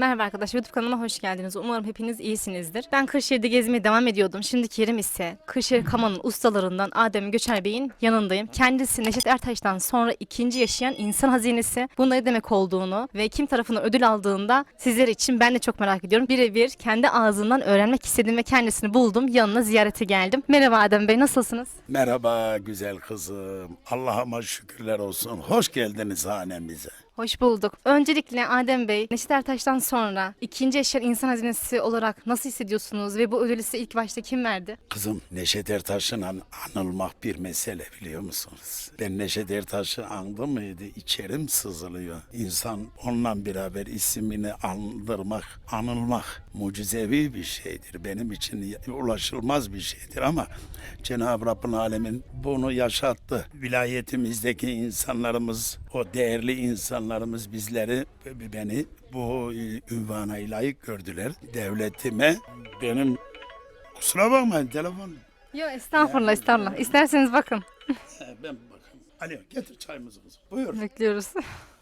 Merhaba arkadaşlar YouTube kanalıma hoş geldiniz. Umarım hepiniz iyisinizdir. Ben Kırşehir'de gezmeye devam ediyordum. Şimdiki yerim ise Kırşehir Kama'nın ustalarından Adem Göçer Bey'in yanındayım. Kendisi Neşet Ertaş'tan sonra ikinci yaşayan insan hazinesi. Bunun ne demek olduğunu ve kim tarafından ödül aldığında sizler için ben de çok merak ediyorum. Birebir kendi ağzından öğrenmek istedim ve kendisini buldum. Yanına ziyarete geldim. Merhaba Adem Bey nasılsınız? Merhaba güzel kızım. Allah'ıma şükürler olsun. Hoş geldiniz hanemize. Hoş bulduk. Öncelikle Adem Bey, Neşet Ertaş'tan sonra ikinci yaşayan insan hazinesi olarak nasıl hissediyorsunuz ve bu ödülü size ilk başta kim verdi? Kızım Neşet Ertaş'ın an- anılmak bir mesele biliyor musunuz? Ben Neşet Ertaş'ı andım mıydı içerim sızılıyor. İnsan onunla beraber ismini andırmak, anılmak mucizevi bir şeydir. Benim için ulaşılmaz bir şeydir ama Cenab-ı Rabbin Alemin bunu yaşattı. Vilayetimizdeki insanlarımız, o değerli insanlarımız bizleri, beni bu e, ünvana layık gördüler. Devletime benim Kusura bakmayın telefon. Yok estağfurullah estağfurullah. İsterseniz bakın. Ben bakayım. Alo getir çayımızı kızım. Buyur. Bekliyoruz.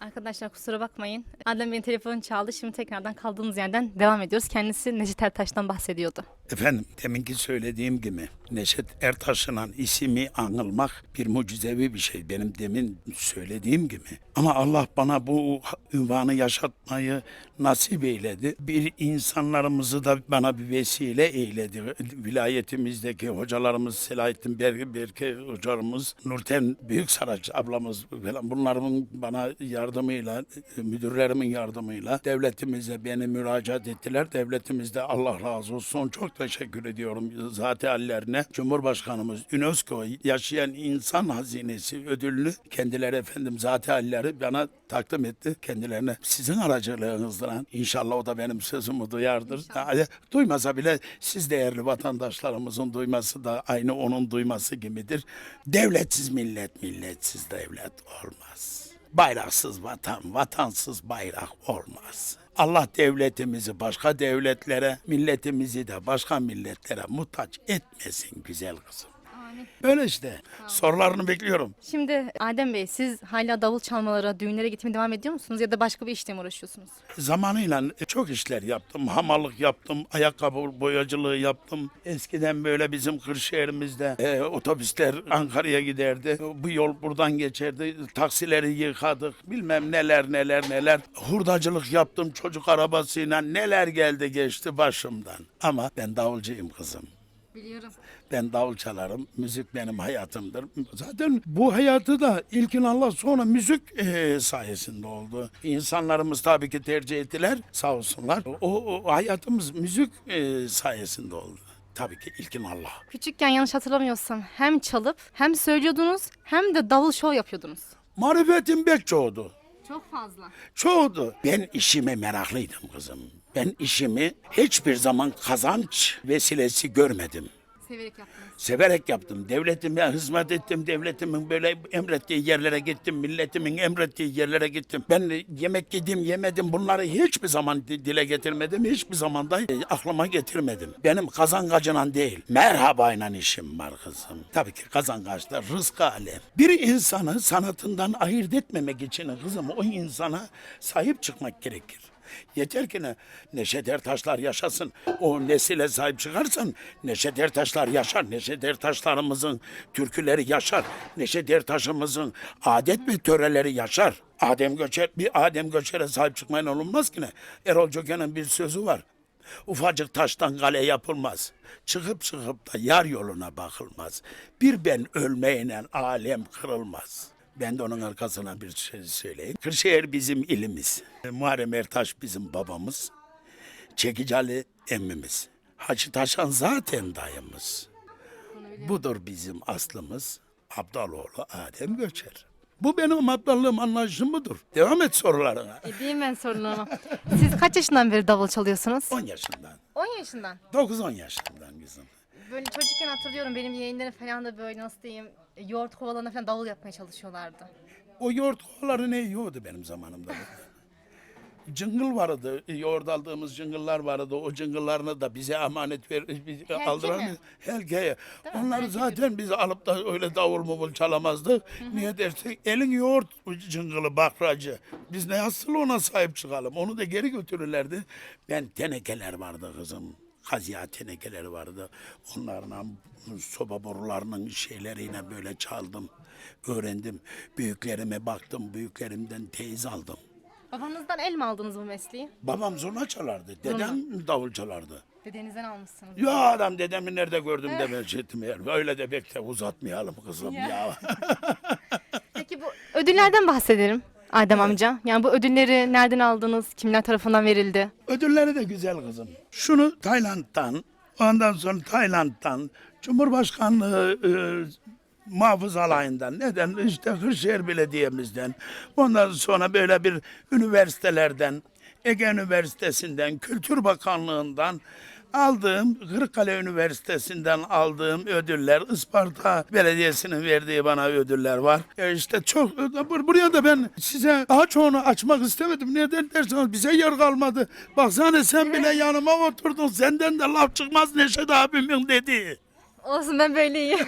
Arkadaşlar kusura bakmayın. Adem Bey'in telefonu çaldı. Şimdi tekrardan kaldığımız yerden devam ediyoruz. Kendisi Neşet Ertaş'tan bahsediyordu. Efendim deminki söylediğim gibi Neşet Ertaş'ın ismi anılmak bir mucizevi bir şey. Benim demin söylediğim gibi. Ama Allah bana bu ünvanı yaşatmayı nasip eyledi. Bir insanlarımızı da bana bir vesile eyledi. Vilayetimizdeki hocalarımız Selahattin Berke, Berke hocamız, Nurten Büyüksaraç ablamız falan bunların bana yardımıyla, müdürlerimin yardımıyla devletimize beni müracaat ettiler. Devletimizde Allah razı olsun çok teşekkür ediyorum zati hallerine. Cumhurbaşkanımız UNESCO yaşayan insan hazinesi ödülünü kendileri efendim zati halleri bana takdim etti. Kendilerine sizin aracılığınızla inşallah o da benim sözümü duyardır. Yani Duymasa bile siz değerli vatandaşlarımızın duyması da aynı onun duyması gibidir. Devletsiz millet, milletsiz devlet olmaz. Bayraksız vatan, vatansız bayrak olmaz. Allah devletimizi başka devletlere, milletimizi de başka milletlere muhtaç etmesin güzel kızım. Böyle işte. Sorularını bekliyorum. Şimdi Adem Bey siz hala davul çalmalara, düğünlere gitmeye devam ediyor musunuz ya da başka bir işle mi uğraşıyorsunuz? Zamanıyla çok işler yaptım. Hamallık yaptım, ayakkabı boyacılığı yaptım. Eskiden böyle bizim Kırşehir'imizde e, otobüsler Ankara'ya giderdi. Bu yol buradan geçerdi. Taksileri yıkadık. Bilmem neler neler neler. Hurdacılık yaptım çocuk arabasıyla. Neler geldi geçti başımdan. Ama ben davulcuyum kızım. Biliyorum. Ben davul çalarım. Müzik benim hayatımdır. Zaten bu hayatı da ilkin Allah sonra müzik eee, sayesinde oldu. İnsanlarımız tabii ki tercih ettiler sağ olsunlar. O, o hayatımız müzik eee, sayesinde oldu. Tabii ki ilkin Allah. Küçükken yanlış hatırlamıyorsam hem çalıp hem söylüyordunuz hem de davul show yapıyordunuz. Marifetim pek çoğdu. Çok fazla. Çoğdu. Ben işime meraklıydım kızım. Ben işimi hiçbir zaman kazanç vesilesi görmedim. Severek yaptınız. Severek yaptım. Devletime hizmet ettim. Devletimin böyle emrettiği yerlere gittim. Milletimin emrettiği yerlere gittim. Ben yemek yedim, yemedim. Bunları hiçbir zaman di- dile getirmedim. Hiçbir zaman da e, aklıma getirmedim. Benim kazangacına değil, merhabayla işim var kızım. Tabii ki kazangaçta rızkı alem. Bir insanı sanatından ayırt etmemek için kızım o insana sahip çıkmak gerekir. Yeter ki ne? Neşet Ertaşlar yaşasın. O nesile sahip çıkarsan Neşet Ertaşlar yaşar. Neşet Ertaşlarımızın türküleri yaşar. Neşet Ertaş'ımızın adet ve töreleri yaşar. Adem Göçer, bir Adem Göçer'e sahip çıkmayın olunmaz ki ne? Erol Çöken'in bir sözü var. Ufacık taştan kale yapılmaz. Çıkıp çıkıp da yar yoluna bakılmaz. Bir ben ölmeyle alem kırılmaz. Ben de onun arkasına bir şey söyleyeyim. Kırşehir bizim ilimiz. Muharrem Ertaş bizim babamız. Çekici Ali emmimiz. Hacı Taşan zaten dayımız. Budur bizim aslımız. Abdaloğlu Adem Göçer. Bu benim abdallığım anlayışım budur. Devam et sorularına. Edeyim ben sorunumu. Siz kaç yaşından beri davul çalıyorsunuz? 10 yaşından. 10 yaşından. 9-10 yaşından kızım. Böyle çocukken hatırlıyorum benim yeğenlerim falan da böyle nasıl diyeyim yoğurt kovalarına falan davul yapmaya çalışıyorlardı. O yoğurt kovaları ne yiyordu benim zamanımda. cıngıl vardı. Yoğurt aldığımız cıngıllar vardı. O cıngıllarını da bize emanet ver, biz aldılar mi? Helgeye. Onları Helge zaten biz alıp da öyle davul muvul çalamazdık. Niye dersek elin yoğurt cıngılı bakracı. Biz ne asıl ona sahip çıkalım. Onu da geri götürürlerdi. Ben tenekeler vardı kızım. Kazya tenekeleri vardı. Onlarla soba borularının şeyleriyle böyle çaldım. Öğrendim. Büyüklerime baktım. Büyüklerimden teyze aldım. Babanızdan el mi aldınız bu mesleği? Babam zurna çalardı. Dedem davul çalardı. Dedenizden almışsınız. Ya adam dedemi nerede gördüm de ben şey. Öyle de bekle uzatmayalım kızım Ya. ya. Peki bu ödüllerden bahsedelim Adem amca. Yani bu ödülleri nereden aldınız? Kimler tarafından verildi? Ödülleri de güzel kızım. Şunu Tayland'dan, ondan sonra Tayland'dan, Cumhurbaşkanlığı e, muhafız alayından, neden işte Kırşehir Belediye'mizden, ondan sonra böyle bir üniversitelerden, Ege Üniversitesi'nden, Kültür Bakanlığı'ndan aldığım, Kırıkkale Üniversitesi'nden aldığım ödüller, Isparta Belediyesi'nin verdiği bana ödüller var. E işte çok, bur- buraya da ben size daha çoğunu açmak istemedim. Neden derseniz bize yer kalmadı. Baksana sen bile yanıma oturdun, senden de laf çıkmaz Neşet abimin dediği. Olsun ben böyle iyiyim.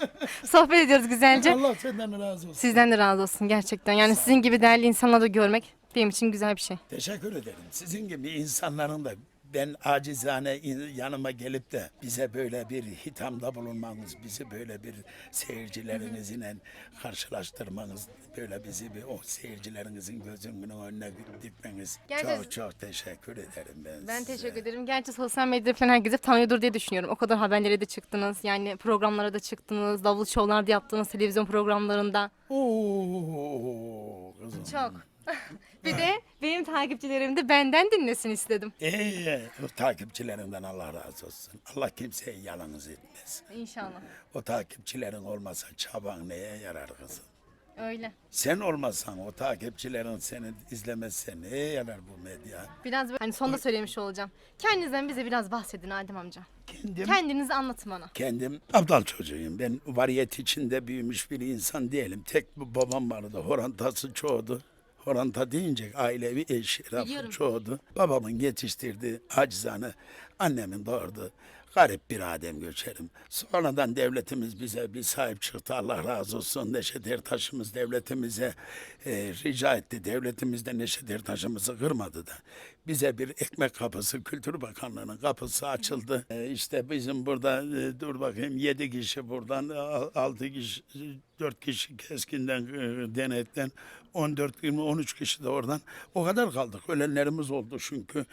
Sohbet ediyoruz güzelce. Allah senden razı olsun. Sizden de razı olsun gerçekten. Yani sizin gibi değerli insanları da görmek benim için güzel bir şey. Teşekkür ederim. Sizin gibi insanların da ben acizane yanıma gelip de bize böyle bir hitamda bulunmanız, bizi böyle bir seyircilerinizle karşılaştırmanız, böyle bizi bir o seyircilerinizin gözünün önüne dikmeniz Gerçi- çok çok teşekkür ederim ben Ben size. teşekkür ederim. Gerçi sosyal medyada falan herkes tanıyordur diye düşünüyorum. O kadar haberlere de çıktınız. Yani programlara da çıktınız. Davul şovlarda yaptınız televizyon programlarında. Oo, kızım. Çok. bir de benim takipçilerim de benden dinlesin istedim. Ee, o takipçilerinden Allah razı olsun. Allah kimseyi yalnız etmez. İnşallah. O takipçilerin olmasa çaban neye yarar kızım? Öyle. Sen olmasan, o takipçilerin seni izlemezse neye yarar bu medya? Biraz böyle, hani sonda söylemiş olacağım. Kendinizden bize biraz bahsedin Adem amca. Kendim, Kendinizi anlatın bana. kendim abdal çocuğuyum. Ben variyet içinde büyümüş bir insan değilim. Tek bir babam vardı, horantası çoğdu. Horanta deyince ailevi eş, Biliyorum. rafı çoğdu. Babamın yetiştirdiği acizane, annemin doğurdu. Garip bir Adem göçerim. Sonradan devletimiz bize bir sahip çıktı. Allah razı olsun. Neşet Ertaş'ımız devletimize e, rica etti. Devletimiz de Neşet Ertaş'ımızı kırmadı da. Bize bir ekmek kapısı, Kültür Bakanlığı'nın kapısı açıldı. E, işte bizim burada e, dur bakayım yedi kişi buradan, a- altı kişi, dört kişi keskinden e, denetten, 14, 20, 13 kişi de oradan. O kadar kaldık. Ölenlerimiz oldu çünkü.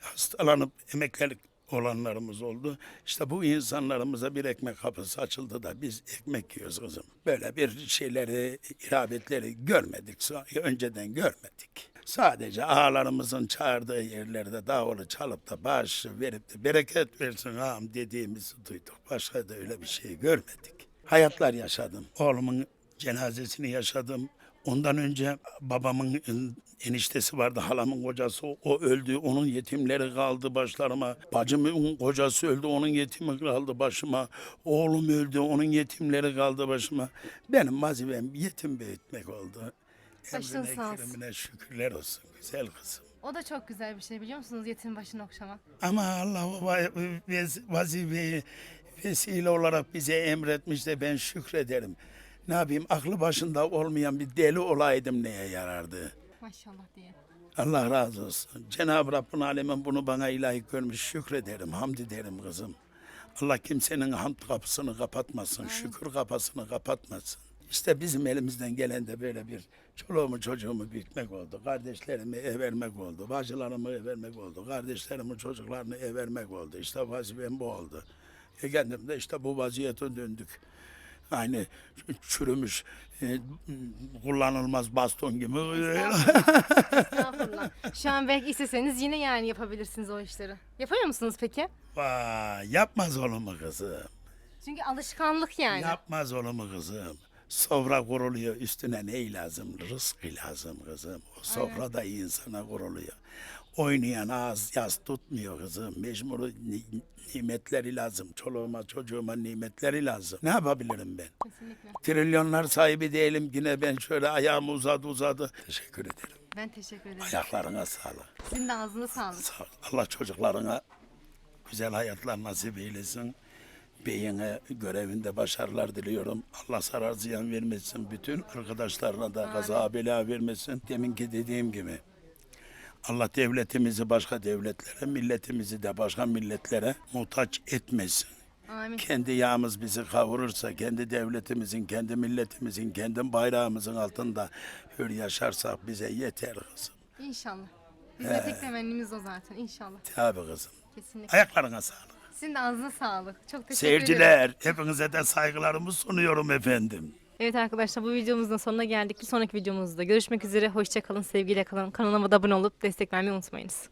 Hastalanıp emeklilik olanlarımız oldu. İşte bu insanlarımıza bir ekmek kapısı açıldı da biz ekmek yiyoruz kızım. Böyle bir şeyleri, irabetleri görmedik. Önceden görmedik. Sadece ağalarımızın çağırdığı yerlerde davulu çalıp da bağış verip de bereket versin ağam dediğimizi duyduk. Başka da öyle bir şey görmedik. Hayatlar yaşadım. Oğlumun cenazesini yaşadım. Ondan önce babamın eniştesi vardı, halamın kocası. O öldü, onun yetimleri kaldı başlarıma. Bacımın kocası öldü, onun yetimi kaldı başıma. Oğlum öldü, onun yetimleri kaldı başıma. Benim vazifem yetim büyütmek oldu. Başın Emrine, sağ olsun. keremine şükürler olsun güzel kızım. O da çok güzel bir şey biliyor musunuz? Yetim başını okşamak. Ama Allah o va- vez- vazifeyi vesile olarak bize emretmiş de ben şükrederim. Ne yapayım aklı başında olmayan bir deli olaydım neye yarardı? Maşallah diye. Allah razı olsun. Cenab-ı Rabbin Alemin bunu bana ilahi görmüş. Şükrederim, hamd ederim kızım. Allah kimsenin hamd kapısını kapatmasın, şükür kapısını kapatmasın. İşte bizim elimizden gelen de böyle bir çoluğumu çocuğumu büyütmek oldu. Kardeşlerimi evermek oldu. Bacılarımı evermek oldu. Kardeşlerimin çocuklarını evermek oldu. İşte vazifem bu oldu. E kendim de işte bu vaziyete döndük. Aynı çürümüş, e, kullanılmaz baston gibi. Estağfurullah. Şu an belki isteseniz yine yani yapabilirsiniz o işleri. Yapıyor musunuz peki? Vay, yapmaz olur mu kızım? Çünkü alışkanlık yani. Yapmaz olur mu kızım? Sofra kuruluyor üstüne ne lazım? Rızkı lazım kızım. O sofra da insana kuruluyor. Oynayan ağız yaz tutmuyor kızım. Mecbur ni- nimetleri lazım. Çoluğuma çocuğuma nimetleri lazım. Ne yapabilirim ben? Kesinlikle. Trilyonlar sahibi değilim. Yine ben şöyle ayağımı uzadı uzadı. Teşekkür ederim. Ben teşekkür ederim. Ayaklarına sağlık. Sizin de ağzınıza sağlık. Sağ ol. Allah çocuklarına güzel hayatlar nasip eylesin. Beyine görevinde başarılar diliyorum. Allah zarar ziyan vermesin. Bütün arkadaşlarına da kaza bela vermesin. Deminki dediğim gibi. Allah devletimizi başka devletlere, milletimizi de başka milletlere muhtaç etmesin. Amin. Kendi yağımız bizi kavurursa, kendi devletimizin, kendi milletimizin, kendi bayrağımızın altında hür yaşarsak bize yeter kızım. İnşallah. Bizim de tek temennimiz o zaten inşallah. Tabii kızım. Kesinlikle. Ayaklarına sağlık. Sizin de ağzınıza sağlık. Çok teşekkür ederim. Seyirciler, hepinize de saygılarımı sunuyorum efendim. Evet arkadaşlar bu videomuzun sonuna geldik. Bir sonraki videomuzda görüşmek üzere. Hoşça kalın, sevgiyle kalın. Kanalıma da abone olup destek vermeyi unutmayınız.